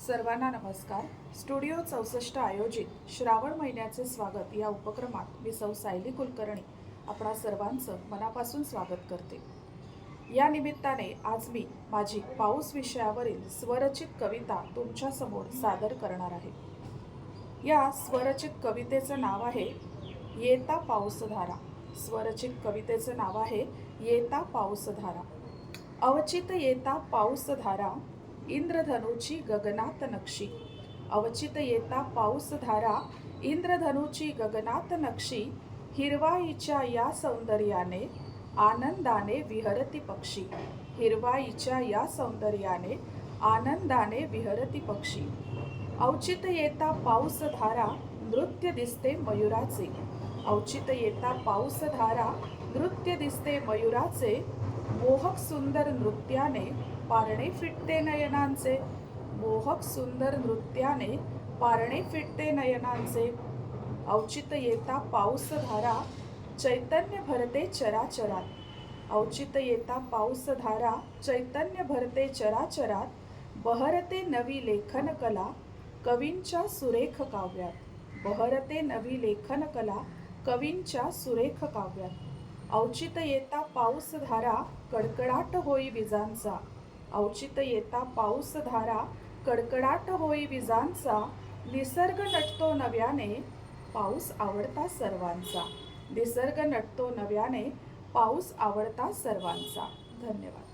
सर्वांना नमस्कार. स्टुडिओ चौसष्ट आयोजित श्रावण महिन्याचे स्वागत या उपक्रमात मी सौ सायली कुलकर्णी आपणा सर्वांचं मनापासून स्वागत करते. या निमित्ताने आज मी माझी पाऊस विषयावरील स्वरचित कविता तुमच्यासमोर सादर करणार आहे. या स्वरचित कवितेचं नाव आहे येता पाऊसधारा स्वरचित कवितेचं नाव आहे येता पाऊसधारा अवचित येता पाऊसधारा इंद्रधनुची गगनात नक्षी अवचित येता पाऊसधारा इंद्रधनुची गगनात नक्षी हिरवाईच्या या सौंदर्याने आनंदाने विहरती पक्षी. हिरवाईच्या या सौंदर्याने आनंदाने विहरती पक्षी. औचित येता पाऊसधारा नृत्य दिसते मयुराचे. औचित येता पाऊसधारा नृत्य दिसते मयुराचे. मोहक सुंदर नृत्याने पारणे फिटते नयनांचे. मोहक सुंदर नृत्याने पारणे फिटते नयनांचे. औचित येता पाऊसधारा चैतन्य भरते चराचरात. औचित येता पाऊसधारा चैतन्य भरते चराचरात. बहरते नवी लेखन कला कवींच्या सुरेख काव्यात. बहरते नवी लेखन कला कवींच्या सुरेख काव्यात. औचित येता पाऊसधारा कडकडाट होई विजांचा. औचित येता पाऊसधारा कडकडाट होई विजांचा निसर्ग नटतो नव्याने पाऊस आवडता सर्वांचा. निसर्ग नटतो नव्याने पाऊस आवडता सर्वांचा. धन्यवाद.